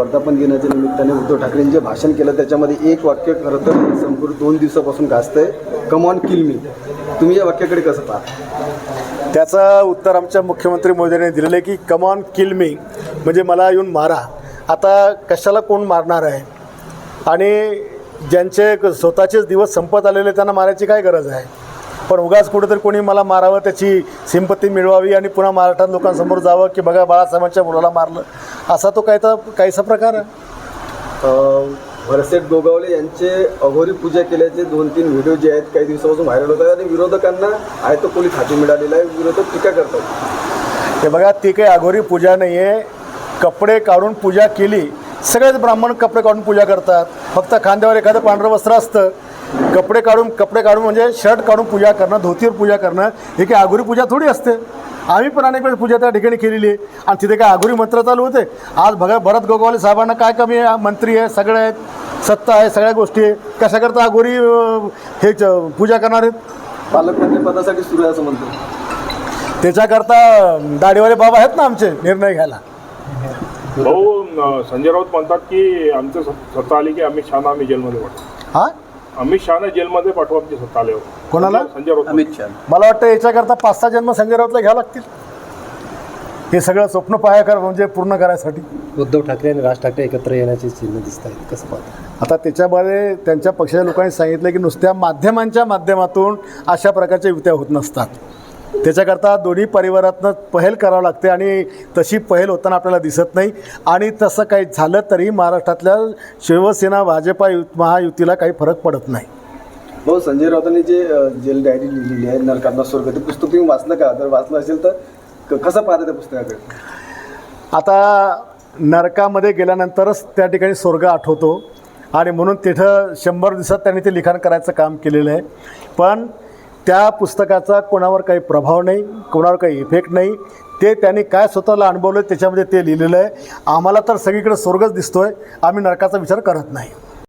वर्धापन दिनाच्या निमित्ताने उद्धव ठाकरेंनी जे भाषण केलं त्याच्यामध्ये एक वाक्य खरं तर संपूर्ण दोन दिवसापासून गाजतंय. ऑन किल मी तुम्ही या वाक्याकडे कसं पाहता? त्याचं उत्तर आमच्या मुख्यमंत्री मोदींनी दिलेलं आहे की कम ऑन किल मी म्हणजे मला येऊन मारा. आता कशाला कोण मारणार आहे? आणि ज्यांचे स्वतःचेच दिवस संपत आलेले त्यांना मारायची काय गरज आहे? पण उगाच कुठेतरी कोणी मला मारावं त्याची सिंपत्ती मिळवावी आणि पुन्हा महाराष्ट्रात लोकांसमोर जावं की बघा बाळासाहेबांच्या मुलाला मारलं. असा तो काहीचा काहीसा प्रकार आहे. भरसेट गोगावले यांचे अघोरी पूजा केल्याचे दोन तीन व्हिडिओ जे आहेत काही दिवसापासून व्हायरल होत आहेत आणि विरोधकांना आहे तो पोलीस हाती मिळालेला आहे विरोधक टीका करतात. हे बघा ती काही अघोरी पूजा नाही आहे कपडे काढून पूजा केली. सगळेच ब्राह्मण कपडे काढून पूजा करतात. फक्त खांद्यावर एखादं पांढरं वस्त्र असतं. कपडे काढून कपडे काढून म्हणजे शर्ट काढून पूजा करणं धोतीवर पूजा करणं हे काही अघोरी पूजा थोडी असते. आम्ही पण अनेक वेळेस पूजा त्या ठिकाणी केलेली आहे. आणि तिथे काय अघोरी मंत्र चालू होते. आज बघा भरत गोगावले साहेबांना काय कमी आहे? मंत्री आहे सगळे आहेत. सत्ता आहे सगळ्या गोष्टी आहे. कशाकरता अं, हे च- पूजा करणार आहेत? पालकमंत्री पदासाठी सुरू आहे असं म्हणतो. त्याच्याकरता दाढीवाले बाबा आहेत ना आमचे निर्णय घ्यायला. भाऊ संजय राऊत म्हणतात की आमचं सत- सत्ता आली की अमित शहाना आम्ही जेलमध्ये पाठवू हां? अमित शहाना जेलमध्ये सत्ता आल्यावर. कोणाला? संजय- संजय राऊत अमित शहा. मला वाटतं याच्याकरता पाच सहा जन्म संजय राऊतला घ्यावं लागतील. हे सगळं स्वप्न पाया कर म्हणजे पूर्ण करायसाठी. उद्धव ठाकरे आणि राज ठाकरे एकत्र येण्याचे चिन्ह दिसत आहेत. कसं पाहता? आता त्याच्यामध्ये त्यांच्या पक्षाच्या लोकांनी सांगितलं की नुसत्या माध्यमांच्या माध्यमातून अशा प्रकारच्या युत्या होत नसतात. त्याच्याकरता दोन्ही परिवारातनं पहल करावं लागते आणि तशी पहल होताना आपल्याला दिसत नाही. आणि तसं काही झालं तरी महाराष्ट्रातल्या शिवसेना भाजपा यु महायुतीला काही फरक पडत नाही. भाऊ संजय राऊतांनी जे जेल डायरी लिहिलेली आहे नरकांना स्वर्ग ते पुस्तक तुम्ही वाचलं का? जर वाचलं असेल तर कसं पाहता त्या पुस्तकाकडे? आता नरकामध्ये गेल्यानंतरच त्या ठिकाणी स्वर्ग आठवतो. आणि म्हणून तिथं शंभर दिवसात त्यांनी ते लिखाण करायचं काम केलेलं आहे. पण त्या पुस्तकाचा कोणावर काही प्रभाव नाही कोणावर काही इफेक्ट नाही. ते त्यांनी काय स्वतःला अनुभवलं त्याच्यामध्ये ते लिहिलेलं आहे. आम्हाला तर सगळीकडे स्वर्गच दिसतोय. आम्ही नरकाचा विचार करत नाही.